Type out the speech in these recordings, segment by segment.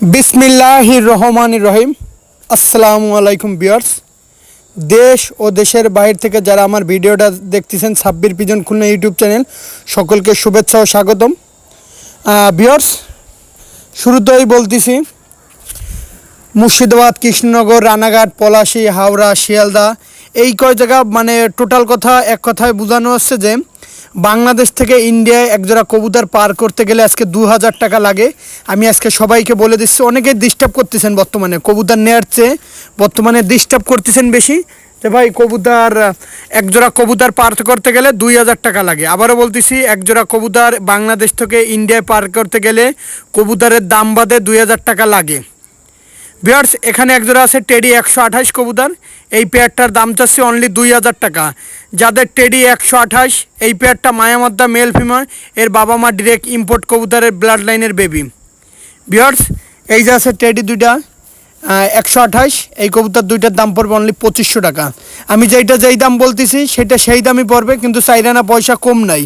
বিসমিল্লাহির রহমান রহিম। আসসালামু আলাইকুম বিয়ার্স দেশ ও দেশের বাইরে থেকে যারা আমার ভিডিওটা দেখতেছেন Sabbir pigeon Khulna YouTube channel, সকলকে শুভেচ্ছা ও স্বাগতম। বিয়ার্স শুরুতেই বলতেছি, মুর্শিদাবাদ, কৃষ্ণনগর, রানাঘাট, পলাশী, হাওড়া, শিয়ালদা, এই কয় জায়গা মানে টোটাল কথা, এক কথায় বোঝানো হচ্ছে যে বাংলাদেশ থেকে ইন্ডিয়ায় একজোড়া কবুতর পার করতে গেলে আজকে দু হাজার টাকা লাগে। আমি আজকে সবাইকে বলে দিচ্ছি অনেকেই ডিস্টার্ব করতেছেন বর্তমানে। কবুতর নেওয়ার চেয়ে বর্তমানে ডিস্টার্ব করতেছেন বেশি। যে ভাই, কবুতর, একজোড়া কবুতর পার করতে গেলে দুই হাজার টাকা লাগে। আবারও বলতেছি, একজোড়া কবুতর বাংলাদেশ থেকে ইন্ডিয়ায় পার করতে গেলে কবুতরের দাম বাদে দুই হাজার টাকা লাগে। বিয়ার্স এখানে একজোড়া আছে টেডি একশো আঠাশ কবুতর। এই পেয়ারটার দাম চাচ্ছে অনলি দুই হাজার টাকা। যাদের টেডি একশো আঠাশ, এই পেয়ারটা মায়ামদ্দা মেল ফিমার এর বাবা মা ডিরেক্ট ইম্পোর্ট কবুতরের ব্লাড লাইনের বেবি বিয়ার্স এই যে আছে টেডি দুইটা একশো আঠাশ, এই কবুতর দুইটার দাম পড়বে অনলি পঁচিশশো টাকা। আমি যেইটা যেই দাম বলতেছি, সেটা সেই দামই পড়বে, কিন্তু চাইরানা পয়সা কম নাই।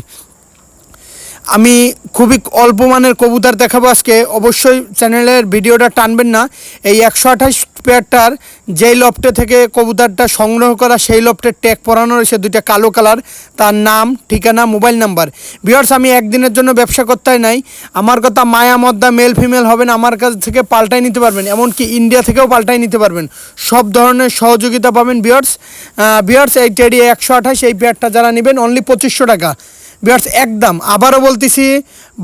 আমি খুবই অল্প মানের কবুতর দেখাবো আজকে। অবশ্যই চ্যানেলের ভিডিওটা টানবেন না। এই একশো আঠাশ পেয়ারটার যেই লফটে থেকে কবুতরটা সংগ্রহ করা, সেই লফটের ট্যাগ পরানো রয়েছে দুইটা কালো কালার তার নাম, ঠিকানা মোবাইল নাম্বার বিয়ার্স আমি একদিনের জন্য ব্যবসা করতে নাই। আমার কথা মায়া মদ্দা মেল ফিমেল হবেন, আমার কাছ থেকে পাল্টাই নিতে পারবেন। এমনকি ইন্ডিয়া থেকেও পাল্টাই নিতে পারবেন। সব ধরনের সহযোগিতা পাবেন বিয়ার্স বিয়ার্স এই টেডি একশো আঠাশ, এই পেয়ারটা যারা নেবেন অনলি পঁচিশশো টাকা। বিয়ার্স একদম। আবারও বলতেছি,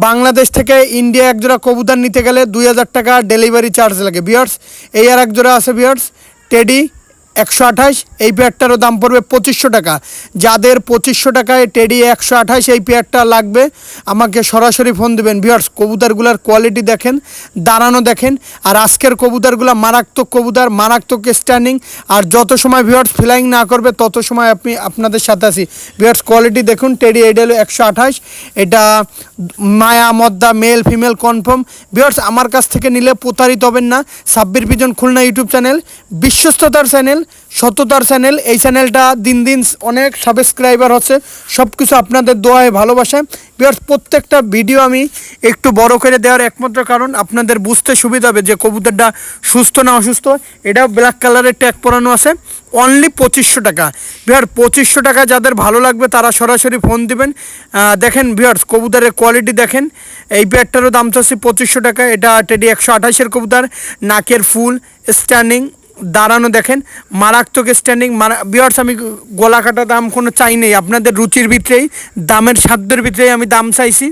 বাংলাদেশ থেকে ইন্ডিয়া এক জোড়া কবুতর নিতে গেলে দুই হাজার টাকা ডেলিভারি চার্জ লাগে। বিয়ার্স এই আর এক জোড়া আছে বিয়ার্স টেডি একশো আঠাশ, এই পেয়ারটারও দাম পড়বে পঁচিশশো টাকা। যাদের পঁচিশশো টাকায় টেডি একশো আঠাশ, এই পেয়ারটা লাগবে, আমাকে সরাসরি ফোন দেবেন। বিয়ার্স কবুতরগুলোর কোয়ালিটি দেখেন, দাঁড়ানো দেখেন, আর আজকের কবুতরগুলো মারাত্মক কবুতর, মারাত্মক স্ট্যান্ডিং আর যত সময় ভিউয়ার্স ফ্লাইং না করবে, তত সময় আপনি, আপনাদের সাথে আসি ভিউয়ার্স কোয়ালিটি দেখুন টেডি এইটা হলো একশো আঠাশ, এটা মায়া, মদ্দা মেল ফিমেল কনফার্ম ভিউয়ার্স আমার কাছ থেকে নিলে প্রতারিত হবেন না। Sabbir pigeon Khulna YouTube channel, বিশ্বস্ততার চ্যানেল সততার চ্যানেল। এই চ্যানেলটা দিন দিন অনেক সাবস্ক্রাইবার হচ্ছে। সব কিছু আপনাদের দোয়ায়, ভালোবাসায়। বিয়ার্স, প্রত্যেকটা ভিডিও আমি একটু বড় করে দেওয়ার একমাত্র কারণ আপনাদের বুঝতে সুবিধা হবে যে কবুতরটা সুস্থ না অসুস্থ। এটাও ব্ল্যাক কালারের ট্যাগ পরানো আছে। অনলি পঁচিশশো টাকা। বিহার পঁচিশশো টাকা যাদের ভালো লাগবে তারা সরাসরি ফোন দিবেন। দেখেন বিহার্স কবুতরের কোয়ালিটি দেখেন। এই পেয়ারটারও দাম চাচ্ছি পঁচিশশো টাকা। এটা টেডি একশো আঠাশের কবুতর। নাকের ফুল স্ট্যান্ডিং দাঁড়ানো দেখেন, মারাত্মক স্ট্যান্ডিং মারা বিয়ার্স আমি গলা কাটা দাম কোনো চাই নেই, আপনাদের রুচির ভিতরেই, দামের সাধ্যের ভিতরেই আমি দাম চাইছি।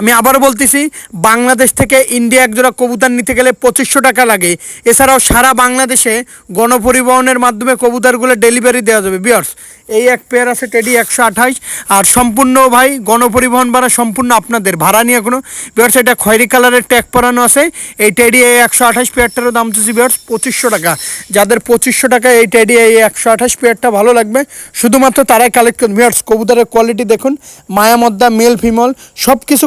আমি আবারও বলতেছি, বাংলাদেশ থেকে ইন্ডিয়া একজোড়া কবুতার নিতে গেলে পঁচিশশো টাকা লাগে। এছাড়াও সারা বাংলাদেশে গণপরিবহনের মাধ্যমে কবুতারগুলো ডেলিভারি দেওয়া যাবে বিয়ার্স এই এক পেয়ার আছে টেডি একশো আঠাশ। আর সম্পূর্ণ ভাই গণপরিবহন ভাড়া সম্পূর্ণ আপনাদের, ভাড়া নিয়ে কোনো বিয়ার্স এটা খয়েরি কালারের ট্যাগ পরানো আছে। এই টেডি এই একশো আঠাশ পেয়ারটারও দাম চাচ্ছি বিয়ার্স পঁচিশশো টাকা। যাদের পঁচিশশো টাকা এই টেডি এই একশো আঠাশ পেয়ারটা ভালো লাগবে, শুধুমাত্র তারাই কালেক্ট করুন। বিয়ার্স কবুতরের কোয়ালিটি দেখুন, মায়ামদ্দা মেল ফিমেল সব কিছু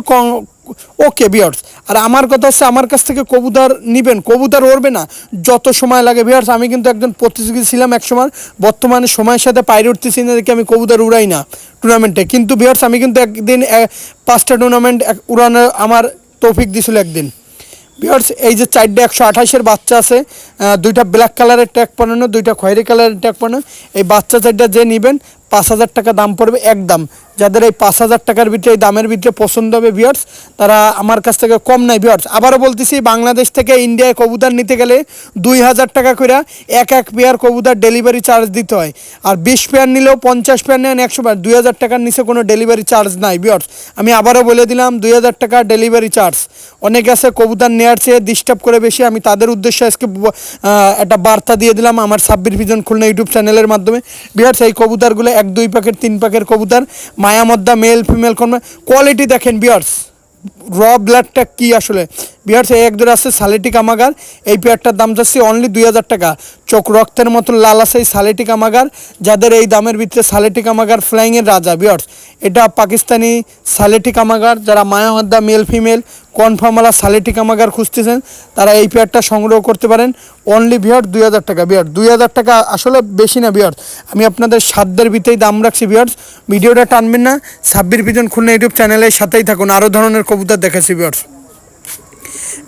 ওকে বিয়ার্স আর আমার কথা হচ্ছে, আমার কাছ থেকে কবুতর নিবেন, কবুতর উড়বে না। যত সময় লাগে বিয়ার্স আমি কিন্তু একজন প্রতিযোগী ছিলাম এক সময়। বর্তমানে সময়ের সাথে পাইরে উঠতেছি না, দেখে আমি কবুতর উড়াই না টুর্নামেন্টে কিন্তু বিয়ার্স আমি কিন্তু একদিন পাঁচটা টুর্নামেন্ট উড়ানোর আমার তৌফিক দিছিল একদিন। বিয়ার্স এই যে চারটে একশো আঠাশের বাচ্চা আছে দুইটা ব্ল্যাক কালারের ট্যাগ বানানো দুইটা খয়েরি কালারের ট্যাগ বানানো এই বাচ্চা চারটা যে নেবেন পাঁচ হাজার টাকা দাম পড়বে একদম যাদের এই পাঁচ হাজার টাকার ভিতরে, এই দামের ভিতরে পছন্দ হবে বিয়ার্স তারা আমার কাছ থেকে কম নাই বিয়ার্স আবারও বলতেছি, বাংলাদেশ থেকে ইন্ডিয়ায় কবুতর নিতে গেলে দুই হাজার টাকা করে এক এক পেয়ার কবুতর ডেলিভারি চার্জ দিতে হয়। আর বিশ পেয়ার নিলেও পঞ্চাশ পেয়ার নেন একশো পেয়ার দুই হাজার টাকার নিচে কোনো ডেলিভারি চার্জ নাই বিয়ার্স আমি আবারও বলে দিলাম, দুই হাজার টাকা ডেলিভারি চার্জ অনেকে আছে কবুতর নেওয়ার চেয়ে ডিস্টার্ব করে বেশি। আমি তাদের উদ্দেশ্যে আজকে একটা বার্তা দিয়ে দিলাম আমার সাব্বির ভিজন খুলনা ইউটিউব চ্যানেলের মাধ্যমে। বিহার এই কবুতরগুলো এক, দুই প্যাকেট, তিন প্যাকেট কবুতর, মায়ামদ্দা মেল ফিমেল কোন কোয়ালিটি দেখেন বিয়ার্স র ব্লাডটা কি আসলে? বিহার এই একজোড়া আছে সালেটি কামাগার। এই পেয়ারটার দাম যাচ্ছে অনলি দুই হাজার টাকা। চোখ রক্তের মতন লাল আছে এই সালেটি কামাগার। যাদের এই দামের ভিতরে সালেটি কামাগার ফ্লাইংয়ের রাজা বিয়ার্স এটা পাকিস্তানি সালেটি কামাগার, যারা মায়ামদ্দা মেল ফিমেল কনফার্মওয়ালা সালেটি কামাগার খুঁজতেছেন, তারা এই পেয়ারটা সংগ্রহ করতে পারেন। অনলি বিয়ার দুই হাজার টাকা। বিয়ার দুই হাজার টাকা আসলে বেশি না বিয়ার আমি আপনাদের সাধ্যের ভিতরেই দাম রাখছি বিয়ার্স ভিডিওটা টানবেন না। ছাব্বির পিজন খুলনা ইউটিউব চ্যানেলের সাথেই থাকুন। আরও ধরনের কবুতর দেখাচ্ছি বিয়ার্স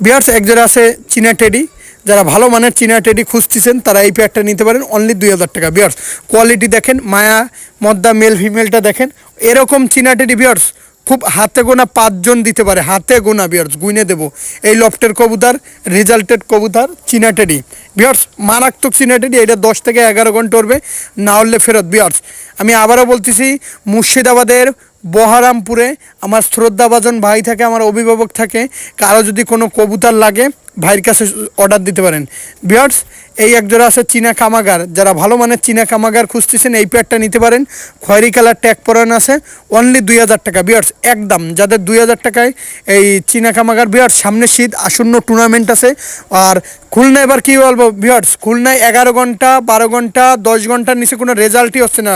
বিয়ার্স একজোড়া আছে চীনা টেডি যারা ভালো মানের চীনা টেডি খুঁজতেছেন, তারা এই পেয়ারটা নিতে পারেন। অনলি দুই হাজার টাকা। বিয়ার্স কোয়ালিটি দেখেন, মায়া, মদ্দা মেল ফিমেলটা দেখেন। এরকম চীনা টেডি বিয়ার্স খুব হাতে গোনা পাঁচজন দিতে পারে। হাতে গোনা বিয়ার্স গুইনে দেবো। এই লফটের কবুতার রেজাল্টেড কবুতার, চীনা টেডি বিয়ার্স মারাত্মক চীনা টেডি এটা দশ থেকে এগারো ঘণ্টা উঠবে না হলে ফেরত বিয়ার্স আমি আবারও বলতেছি, মুর্শিদাবাদের বহারামপুরে আমার শ্রদ্ধাভাজন ভাই থাকে, আমার অভিভাবক থাকে, কারও যদি কোনো কবুতর লাগে, ভাইয়ের কাছে অর্ডার দিতে পারেন। বিয়ার্স এই একজোড়া আছে চীনা কামাগার। যারা ভালো মানের চীনা কামাগার খুঁজতেছেন, এই পেয়ারটা নিতে পারেন। খয়েরি কালার ট্যাগ পরানো আছে অনলি দুই হাজার টাকা। বিয়ার্স একদম, যাদের দুই হাজার টাকায় এই চীনা কামাগার বিয়ার্স সামনে শীত আসন্ন টুর্নামেন্ট আছে। আর খুলনা এবার কী বলব বিয়ার্স খুলনায় এগারো ঘণ্টা, বারো ঘণ্টা, দশ ঘণ্টার নিচে কোনো রেজাল্টই হচ্ছে না।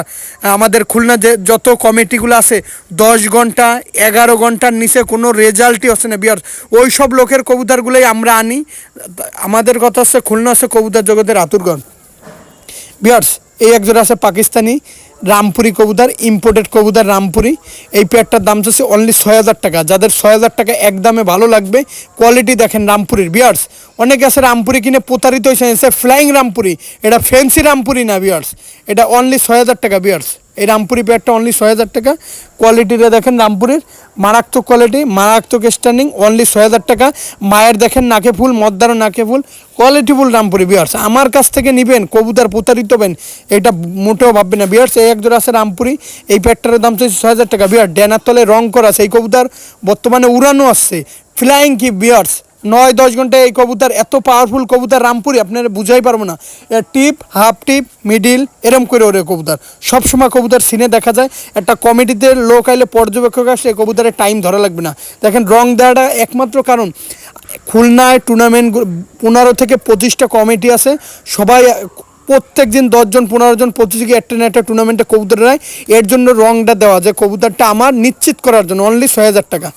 আমাদের খুলনা যে, যত কমিটিগুলো আছে, দশ ঘণ্টা, এগারো ঘণ্টার নিচে কোনো রেজাল্টই হচ্ছে না বিয়ার্স ওই সব লোকের কবুতরগুলোই আমরা আনি। আমাদের কথা হচ্ছে, খুলনা হচ্ছে কবুতর জগতের আতুরগণ। বিয়ার্স এই একজোড়া আছে পাকিস্তানি রামপুরি কবুতার ইম্পোর্টেড কবুতার রামপুরি। এই পেয়ারটার দাম চাচ্ছে অনলি ছয় হাজার টাকা। যাদের ছয় হাজার টাকা একদমে ভালো লাগবে কোয়ালিটি দেখেন রামপুরির। বিয়ার্স অনেকে আছে রামপুরি কিনে প্রতারিত হয়েছে ফ্লাইং রামপুরি। এটা ফ্যান্সি রামপুরি না বিয়ার্স এটা অনলি ছয় হাজার টাকা বিয়ার্স এই রামপুরি পেয়ারটা অনলি ছয় হাজার টাকা। কোয়ালিটিটা দেখেন রামপুরের। মারাত্মক কোয়ালিটি মারাত্মক স্ট্যান্ডিং অনলি ছয় হাজার টাকা। মায়ের দেখেন নাকে ফুল, মদ্দারও নাকে ফুল। কোয়ালিটি ফুল রামপুরি বিয়ার্স আমার কাছ থেকে নেবেন, কবুতর প্রতারিত হবেন, এটা মোটেও ভাববেন না। বিয়ার্স এই একজোড়া আছে রামপুরি। এই পেয়ারটার দাম চাইছে ছয় হাজার টাকা। বিয়ার ড্যানার তলে রং করা এই কবুতর বর্তমানে উড়ানো আসছে। ফ্লাইং কি বিয়ার্স নয়, দশ ঘন্টায় এই কবুতর, এত পাওয়ারফুল কবুতর রামপুরি, আপনারা বুঝাই পারব না। টিপ হাফ টিপ মিডিল এরম করে ওরে কবুতর। সবসময় কবুতর সিনে দেখা যায়, একটা কমিটিতে লোক আইলে পর্যবেক্ষক আসলে কবুতরের টাইম ধরা লাগবে না। দেখেন, রং দেওয়াটা একমাত্র কারণ, খুলনায় টুর্নামেন্ট পনেরো থেকে পঁচিশটা কমিটি আছে। সবাই, প্রত্যেক দিন দশজন পনেরো জন থেকে একটা না একটা টুর্নামেন্টে কবুতর নেয়। এর জন্য রংটা দেওয়া যে কবুতরটা আমার নিশ্চিত করার জন্য অনলি ছয় হাজার টাকা।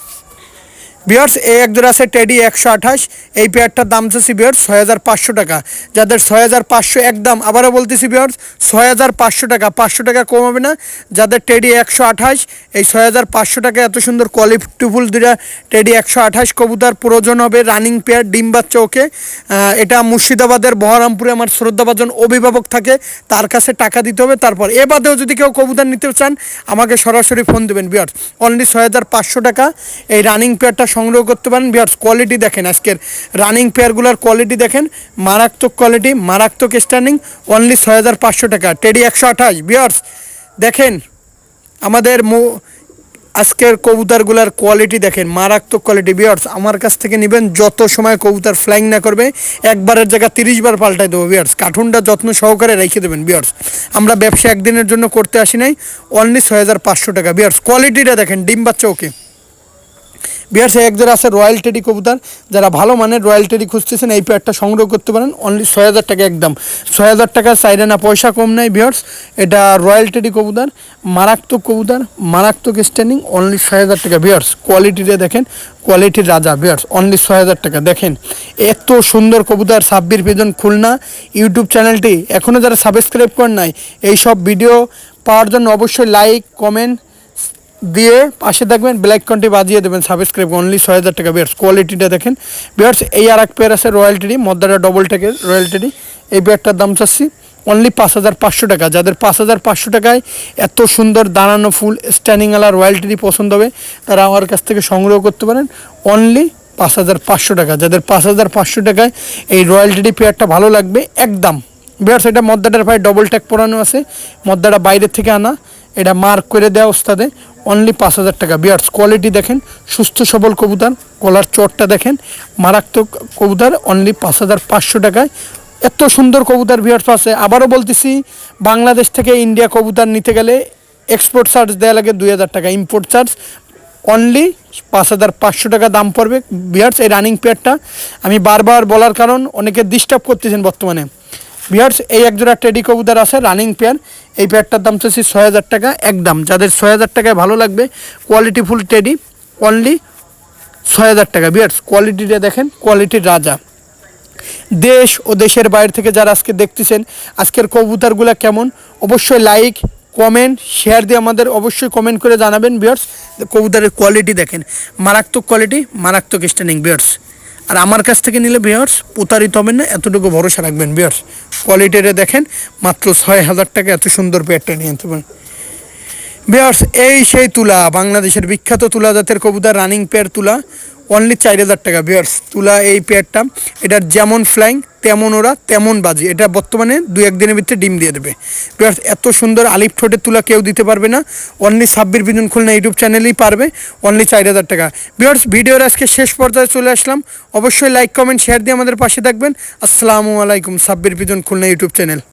বিয়ার্স এই একজোড়া আছে টেডি একশো আঠাশ, এই পেয়ারটার দাম চাচ্ছি বিয়ার্স ছয় হাজার পাঁচশো টাকা। যাদের ছয় হাজার পাঁচশো একদম আবারও বলতেছি বিয়ার্স ছয় হাজার পাঁচশো টাকা পাঁচশো টাকা কম হবে না। যাদের টেডি একশো আঠাশ, এই ছয় হাজার পাঁচশো টাকা এত সুন্দর কোয়ালিটিফুল দুটা টেডি একশো আঠাশ কবুতর প্রয়োজন হবে রানিং পেয়ার ডিম বাচ্চা ওকে এটা মুর্শিদাবাদের বহরমপুরে আমার শ্রদ্ধাভাজন অভিভাবক থাকে, তার কাছে টাকা দিতে হবে। তারপর এ বাদেও যদি কেউ কবুতর নিতে চান, আমাকে সরাসরি ফোন দেবেন বিয়ার্স অনলি ছয় হাজার পাঁচশো টাকা, এই রানিং পেয়ারটা সংগ্রহ করতে পারেন। বিয়ার্স কোয়ালিটি দেখেন আজকের রানিং পেয়ারগুলোর কোয়ালিটি দেখেন। মারাত্মক কোয়ালিটি মারাত্মক স্ট্যান্ডিং অনলি ছয় হাজার পাঁচশো টাকা। টেডি একশো আঠাশ, বিয়ার্স, দেখেন আমাদের মো- আজকের কবুতরগুলোর কোয়ালিটি দেখেন, মারাত্মক কোয়ালিটি বিয়ার্স, আমার কাছ থেকে নেবেন, যত সময় কবুতর ফ্লাইং না করবে, একবারের জায়গা তিরিশ বার পাল্টাই দেবো, বিয়ার্স। কার্টুনটা যত্ন সহকারে রেখে দেবেন, বিয়ার্স। আমরা ব্যবসা একদিনের জন্য করতে আসি নাই অনলি ছয় হাজার পাঁচশো টাকা। বিয়ার্স কোয়ালিটিটা দেখেন, ডিম বাচ্চা ওকে বিহার এক জোড়া আছে রয়্যাল টেডি কবুতর। যারা ভালো মানের রয়্যাল টেডি খুঁজতেছেন, এই পেয়ারটা সংগ্রহ করতে পারেন। অনলি ছয় হাজার টাকা একদম। ছয় হাজার টাকা সাইডে না, পয়সা কম নাই বিহার্স এটা রয়্যাল টেডি কবুতর, মারাত্মক কবুতর, মারাত্মক স্ট্যান্ডিং অনলি ছয় হাজার টাকা বিহার্স কোয়ালিটিটা দেখেন কোয়ালিটির রাজা বিহার্স অনলি ছয় হাজার টাকা। দেখেন, এত সুন্দর কবুতর সাব্বির পেজন খুলনা। ইউটিউব চ্যানেলটি এখনও যারা সাবস্ক্রাইব করেন নাই, এই সব ভিডিও পাওয়ার জন্য অবশ্যই লাইক কমেন্ট দিয়ে পাশে দেখবেন ব্ল্যাক কন্টি বাজিয়ে দেবেন সাবস্ক্রাইব অনলি ছয় হাজার টাকা। বিয়ার্স কোয়ালিটিটা দেখেন। বিয়ার্স এই আর এক পেয়ার আছে রয়্যালটি মদ্দারা ডবল টেকের রয়্যালটি এই পেয়ারটার দাম চাচ্ছি অনলি পাঁচ হাজার পাঁচশো টাকা। যাদের পাঁচ হাজার পাঁচশো টাকায় এত সুন্দর দাঁড়ানো ফুল স্ট্যান্ডিংওয়ালা রয়্যালটি পছন্দ হবে, তারা আমার কাছ থেকে সংগ্রহ করতে পারেন অনলি পাঁচ হাজার পাঁচশো টাকা। যাদের পাঁচ হাজার পাঁচশো টাকায় এই রয়্যালটি পেয়ারটা ভালো লাগবে, একদম। বিয়ার্স এটা মদ্দাটার পায়ে ডবল ট্যাগ পরানো আছে মদ্দাটা বাইরের থেকে আনা। এটা মার্ক করে দেওয়া ওস্তাদে অনলি পাঁচ হাজার টাকা। বিয়ার্স কোয়ালিটি দেখেন, সুস্থ সবল কবুতর কলার চটটা দেখেন, মারাত্মক কবুতর অনলি পাঁচ হাজার পাঁচশো টাকায়। এত সুন্দর কবুতর বিয়ার্স আছে। আবারও বলতেছি, বাংলাদেশ থেকে ইন্ডিয়া কবুতর নিতে গেলে এক্সপোর্ট চার্জ দেওয়া লাগে দুই হাজার টাকা। ইম্পোর্ট চার্জ অনলি পাঁচ হাজার পাঁচশো টাকা দাম পড়বে। বিয়ার্স, এই রানিং পেয়ারটা আমি বারবার বলার কারণ, অনেকে ডিস্টার্ব করতেছেন বর্তমানে। বিয়ার্স এই একজোড়া টেডি কবুতর আছে রানিং পেয়ার এই পেয়ারটার দাম চাচ্ছি ছয় হাজার টাকা, একদম। যাদের ছয় হাজার টাকায় ভালো লাগবে কোয়ালিটি ফুল টেডি অনলি ছয় হাজার টাকা। বিয়ার্স কোয়ালিটিটা দেখেন কোয়ালিটির রাজা। দেশ ও দেশের বাইরে থেকে যারা আজকে দেখতেছেন, আজকের কবুতরগুলো কেমন, অবশ্যই লাইক কমেন্ট শেয়ার দিয়ে আমাদের অবশ্যই কমেন্ট করে জানাবেন বিয়ার্স কবুতরের কোয়ালিটি দেখেন। মারাত্মক কোয়ালিটি মারাত্মক স্ট্যান্ডিং বিয়ার্স আর আমার কাছ থেকে নিলে বিয়ার্স প্রতারিত হবেন না, এতটুকু ভরসা রাখবেন বিয়ার্স কোয়ালিটিটা দেখেন, মাত্র ছয় হাজার টাকা এত সুন্দর পেয়ারটা নিয়ে আনতে পারেন। বিয়ার্স এই সেই তুলা, বাংলাদেশের বিখ্যাত তুলা জাতের কবুতর রানিং পেয়ার তুলা। অনলি চার হাজার টাকা বিয়ার্স তুলা এই পেয়ারটা এটার যেমন ফ্লাইং তেমন ওরা, তেমন বাজি। এটা বর্তমানে দু একদিনের ভিতরে ডিম দিয়ে দেবে। বিয়ার্স এত সুন্দর আলিফ ঠোঁটের তুলা কেউ দিতে পারবে না। Only Sabbir pigeon Khulna YouTube চ্যানেলেই পারবে অনলি চার হাজার টাকা। বিয়ার্স ভিডিওর আজকে শেষ পর্যায়ে চলে আসলাম। অবশ্যই লাইক কমেন্ট শেয়ার দিয়ে আমাদের পাশে থাকবেন। আসসালামু আলাইকুম Sabbir pigeon Khulna YouTube channel.